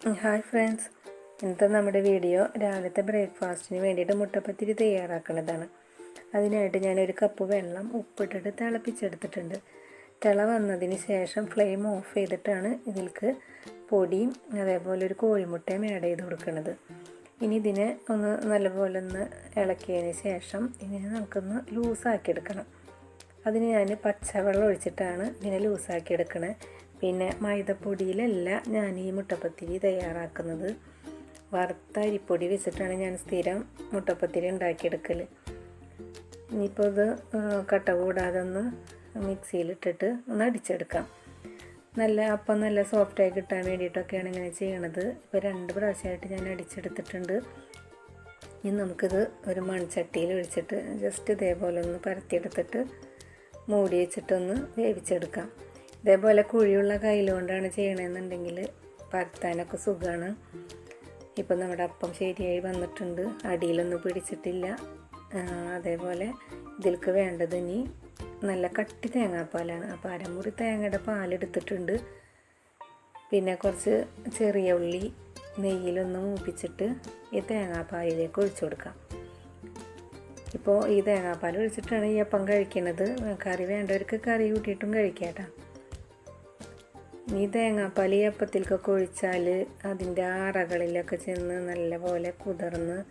Hi friends. ഇന്നത്തെ നമ്മുടെ video രാവിലത്തെ ബ്രേക്ക്ഫാസ്റ്റിന് വേണ്ടിയിട്ട് മുട്ടപ്പത്തിരി തയ്യാറാക്കുന്നതാണ് അതിനായിട്ട് ഒരു കപ്പ് വെള്ളം ഉപ്പിട്ടിട്ട് തിളപ്പിച്ചെടുത്തിട്ടുണ്ട്. തിള വന്നതിന് ശേഷം ഫ്ലെയിം ഓഫ് ചെയ്തിട്ടാണ് ഇതിൽക്ക് പൊടിയും അതേപോലെ ഒരു കോഴിമുട്ടയും ആഡ് ചെയ്ത് കൊടുക്കുന്നത് ഇനി ഇതിനെ ഒന്ന് നല്ലപോലെ ഒന്ന് ഇളക്കിയതിന് ശേഷം ഇതിനെ നമുക്കൊന്ന് ലൂസാക്കി എടുക്കണം അതിന് ഞാൻ പച്ചവെള്ളം ഒഴിച്ചിട്ടാണ് ഇതിനെ ലൂസാക്കി എടുക്കണത് പിന്നെ മൈദപ്പൊടിയിലല്ല ഞാൻ ഈ മുട്ടപ്പത്തിരി തയ്യാറാക്കുന്നത്. വറുത്ത അരിപ്പൊടി വെച്ചിട്ടാണ് ഞാൻ സ്ഥിരം മുട്ടപ്പത്തിരി ഉണ്ടാക്കിയെടുക്കൽ ഇനിയിപ്പോൾ ഇത് കട്ട കൂടാതെ ഒന്ന് മിക്സിയിലിട്ടിട്ട് ഒന്ന് അടിച്ചെടുക്കാം. നല്ല അപ്പം നല്ല സോഫ്റ്റായി കിട്ടാൻ വേണ്ടിയിട്ടൊക്കെയാണ് ഇങ്ങനെ ചെയ്യണത്. ഇപ്പോൾ രണ്ട് പ്രാവശ്യമായിട്ട് ഞാൻ അടിച്ചെടുത്തിട്ടുണ്ട്. ഇനി നമുക്കിത് ഒരു മൺചട്ടിയിൽ ഒഴിച്ചിട്ട് ജസ്റ്റ് ഇതേപോലെ ഒന്ന് പരത്തിയെടുത്തിട്ട് മൂടി വെച്ചിട്ടൊന്ന് വേവിച്ചെടുക്കാം. ഇതേപോലെ കുഴിയുള്ള കയ്യിലുകൊണ്ടാണ് ചെയ്യണമെന്നുണ്ടെങ്കിൽ പരത്താനൊക്കെ സുഖമാണ് ഇപ്പം നമ്മുടെ അപ്പം ശരിയായി വന്നിട്ടുണ്ട്. അടിയിലൊന്നും പിടിച്ചിട്ടില്ല. അതേപോലെ ഇതിൽക്ക് വേണ്ടത് ഇനി നല്ല കട്ടി തേങ്ങാപ്പാലാണ്. അപ്പോൾ അരമുറി തേങ്ങയുടെ പാലെടുത്തിട്ടുണ്ട്. പിന്നെ കുറച്ച് ചെറിയ ഉള്ളി നെയ്യിലൊന്ന് മൂപ്പിച്ചിട്ട് ഈ തേങ്ങാപ്പാലിലേക്ക് ഒഴിച്ചു കൊടുക്കാം. ഇപ്പോൾ ഈ തേങ്ങാപ്പാൽ ഒഴിച്ചിട്ടാണ് ഈ അപ്പം കഴിക്കുന്നത് കറി വേണ്ടവർക്ക് കറി കൂട്ടിയിട്ടും കഴിക്കാം കേട്ടോ. ഈ തേങ്ങാപ്പാൽ ഈ അപ്പത്തിൽക്കൊക്കെ ഒഴിച്ചാൽ അതിന്റെ അറകളിലൊക്കെ ചെന്ന് നല്ലപോലെ കുതിർന്ന്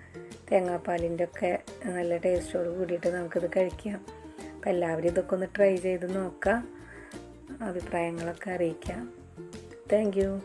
തേങ്ങാപ്പാലിന്റെ ഒക്കെ നല്ല ടേസ്റ്റോട് കൂടിയിട്ട് നമുക്കിത് കഴിക്കാം. അപ്പം എല്ലാവരും ഇതൊക്കെ ഒന്ന് ട്രൈ ചെയ്ത് നോക്കാം. അഭിപ്രായങ്ങളൊക്കെ അറിയിക്കാം. താങ്ക്